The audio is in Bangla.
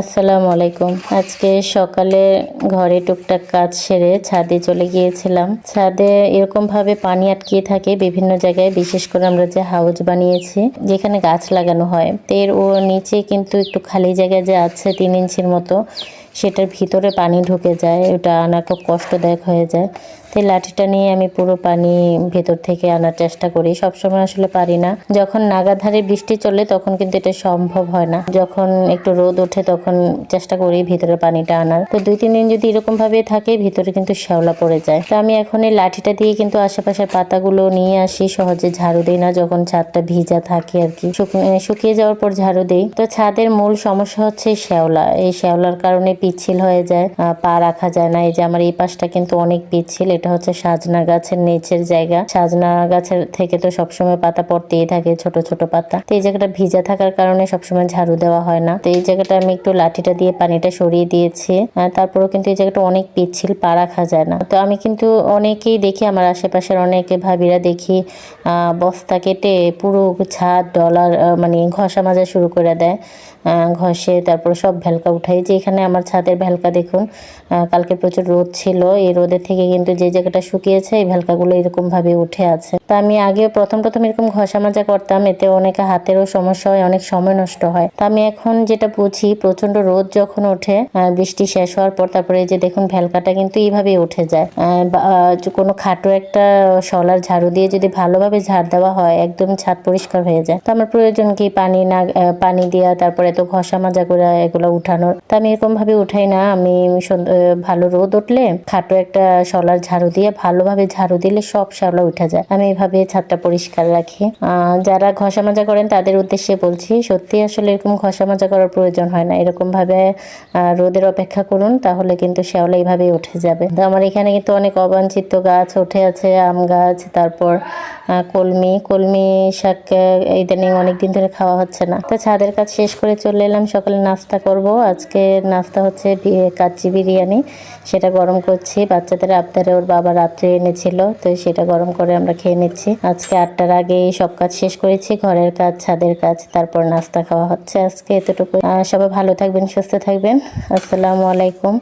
আসসালামু আলাইকুম। আজকে সকালে ঘরে টুকটাক কাজ সেরে ছাদে চলে গিয়েছিলাম। ছাদে এরকমভাবে পানি আটকিয়ে থাকে বিভিন্ন জায়গায়, বিশেষ করে আমরা যে হাউস বানিয়েছি, যেখানে গাছ লাগানো হয়। তো এর ও নিচে কিন্তু একটু খালি জায়গা যে আছে তিন ইঞ্চির মতো সেটার ভিতরে পানি ঢুকে যায়, ওটা আনা খুব কষ্টদায়ক হয়ে যায়। তো লাঠিটা নিয়ে আমি পুরো পানি ভেতর থেকে আনার চেষ্টা করি, সবসময় আসলে পারি না। যখন নাগাধারে বৃষ্টি চলে তখন কিন্তু এটা সম্ভব হয় না। যখন একটু রোদ ওঠে তখন চেষ্টা করি ভিতরে পানিটা আনার। তো দুই, তিন দিন যদি এরকম ভাবে থাকে ভিতরে কিন্তু শ্যাওলা পড়ে যায়। তো আমি এখন এই লাঠিটা দিয়ে কিন্তু আশেপাশের পাতাগুলো নিয়ে আসি, সহজে ঝাড়ু দিই না যখন ছাদটা ভিজা থাকে আর কি। শুকিয়ে যাওয়ার পর ঝাড়ু দিই। তো ছাদের মূল সমস্যা হচ্ছে শ্যাওলা। এই শ্যাওলার কারণে পিচ্ছিল হয়ে যায় পা রাখা যায় না। এই যে আমার এই পাশটা কিন্তু অনেক পিচ্ছিল, এটা হচ্ছে সাজনা গাছের নিচের জায়গা। সাজনা গাছের থেকে তো সবসময় পাতা পড়তেই থাকে, ছোট ছোট পাতা। তো এই জায়গাটা ভিজা থাকার কারণে সবসময় ঝাড়ু দেওয়া হয় না। তো এই জায়গাটা আমি একটু লাঠিটা দিয়ে পানিটা সরিয়ে দিয়েছি তারপরেও কিন্তু এই জায়গাটা অনেক পিচ্ছিল, পা রাখা যায় না। তো আমি কিন্তু অনেকেই দেখি, আমার আশেপাশের অনেকে ভাবিরা দেখি বস্তা কেটে পুরো ছাদ, ডলার মানে ঘষা মাজা শুরু করে দেয় ঘষে তারপর সব ভেলকা উঠাই। যে এখানে আমার ছাদের ভেলকা দেখুন। কালকে প্রচুর রোদ ছিল। এই রোদের থেকে কিন্তু যে জায়গাটা শুকিয়েছে, এই ভেলকাগুলো এরকম ভাবে উঠে আছে। তা আমি আগে প্রথম প্রথম এরকম ঘষা মাজা করতাম, এতে অনেক হাতেরও সমস্যা হয়, অনেক সময় নষ্ট হয়। তা আমি এখন যেটা বুঝি প্রচণ্ড রোদ যখন ওঠে বৃষ্টি শেষ হওয়ার পর তারপরে যে দেখুন ভেলকাটা কিন্তু এইভাবেই উঠে যায়। কোনো খাটো একটা শলার ঝাড়ু দিয়ে যদি ভালোভাবে ঝাড় দেওয়া হয়, একদম ছাদ পরিষ্কার হয়ে যায়। তো আমার প্রয়োজন কি পানি না পানি দেওয়া তারপরে তো ঘষা মাজা করে এগুলো উঠানোর? তা আমি এরকম ভাবে উঠাই না। আমি ভালো রোদ উঠলে খাটো একটা শলার ঝাড়ু দিয়ে ভালোভাবে ঝাড়ু দিলে সব শ্যাওলা উঠে যায়। আমি এইভাবে ছাদটা পরিষ্কার রাখি। যারা ঘষা মাজা করেন তাদের উদ্দেশ্যে বলছি, সত্যি আসলে এরকম ঘষা মাজা করার প্রয়োজন হয় না। এরকম ভাবে রোদের অপেক্ষা করুন, তাহলে কিন্তু শ্যাওলা এইভাবেই উঠে যাবে। তো আমার এখানে কিন্তু অনেক অবাঞ্ছিত গাছ উঠে আছে, আম গাছ, তারপর কলমি। কলমি শাক ইদানিং অনেক দিন ধরে খাওয়া হচ্ছে না। তো ছাদের কাজ শেষ করে চলে এলাম। সকালে নাস্তা করব। আজকে নাস্তা হচ্ছে কাচ্চি বিরিয়ানি। সেটা গরম করছি। বাচ্চাদের আবদারে ওর বাবা রাত্রে এনেছিল, তো সেটা গরম করে আমরা খেয়ে নিচ্ছি। আজকে আটটার আগে সব কাজ শেষ করেছি, ঘরের কাজ, ছাদের কাজ, তারপর নাস্তা খাওয়া হচ্ছে আজকে এতটুকু সবাই ভালো থাকবেন, সুস্থ থাকবেন। আসসালামু আলাইকুম।